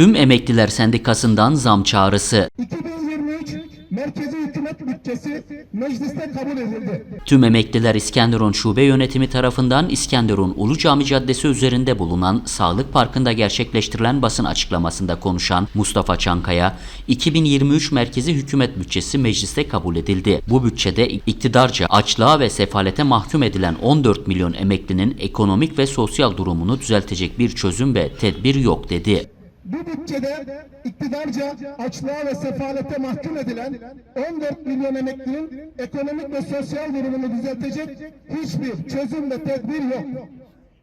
Tüm Emekliler Sendikası'ndan zam çağrısı. 2023 merkezi hükümet bütçesi mecliste kabul edildi. Tüm emekliler İskenderun Şube Yönetimi tarafından İskenderun Ulu Cami Caddesi üzerinde bulunan Sağlık Parkı'nda gerçekleştirilen basın açıklamasında konuşan Mustafa Çankaya, 2023 merkezi hükümet bütçesi mecliste kabul edildi. Bu bütçede iktidarca açlığa ve sefalete mahkum edilen 14 milyon emeklinin ekonomik ve sosyal durumunu düzeltecek bir çözüm ve tedbir yok dedi. Bu bütçede iktidarca açlığa ve sefalete mahkum edilen 14 milyon emeklinin ekonomik ve sosyal durumunu düzeltecek hiçbir çözüm ve tedbir yok.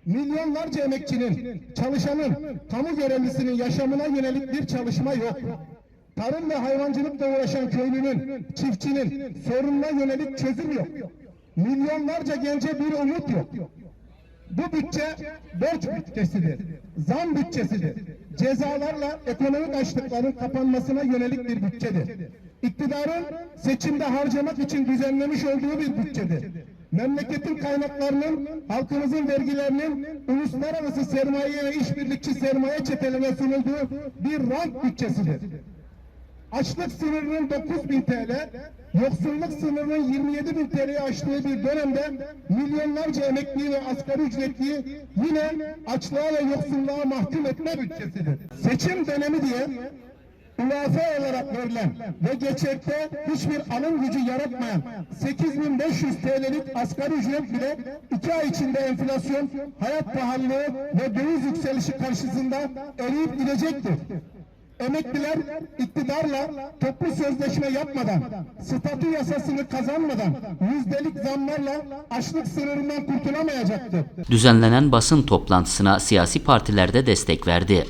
Milyonlarca emekçinin, çalışanın, kamu görevlisinin yaşamına yönelik bir çalışma yok. Tarım ve hayvancılıkla uğraşan köylünün, çiftçinin sorununa yönelik çözüm yok. Milyonlarca gence bir umut yok. Bu bütçe borç bütçesidir. Zam bütçesidir. Cezalarla ekonomik açlıkların kapanmasına yönelik bir bütçedir. İktidarın seçimde harcamak için düzenlemiş olduğu bir bütçedir. Memleketin kaynaklarının, halkımızın vergilerinin uluslararası sermaye ve işbirlikçi sermaye çetelerine sunulduğu bir rant bütçesidir. Açlık sınırının 9 bin TL, yoksulluk sınırının 27 bin TL'yi aştığı bir dönemde milyonlarca emekli ve asgari ücretliyi yine açlığa ve yoksulluğa mahkum etme bütçesidir. Seçim dönemi diye UAF olarak verilen ve geçekte hiçbir alım gücü yaratmayan 8500 TL'lik asgari ücret bile 2 ay içinde enflasyon, hayat pahalılığı ve döviz yükselişi karşısında eriyip gidecektir. Emekliler iktidarla toplu sözleşme yapmadan, statü yasasını kazanmadan yüzdelik zamlarla açlık sınırından kurtulamayacaktır. Düzenlenen basın toplantısına siyasi partiler de destek verdi.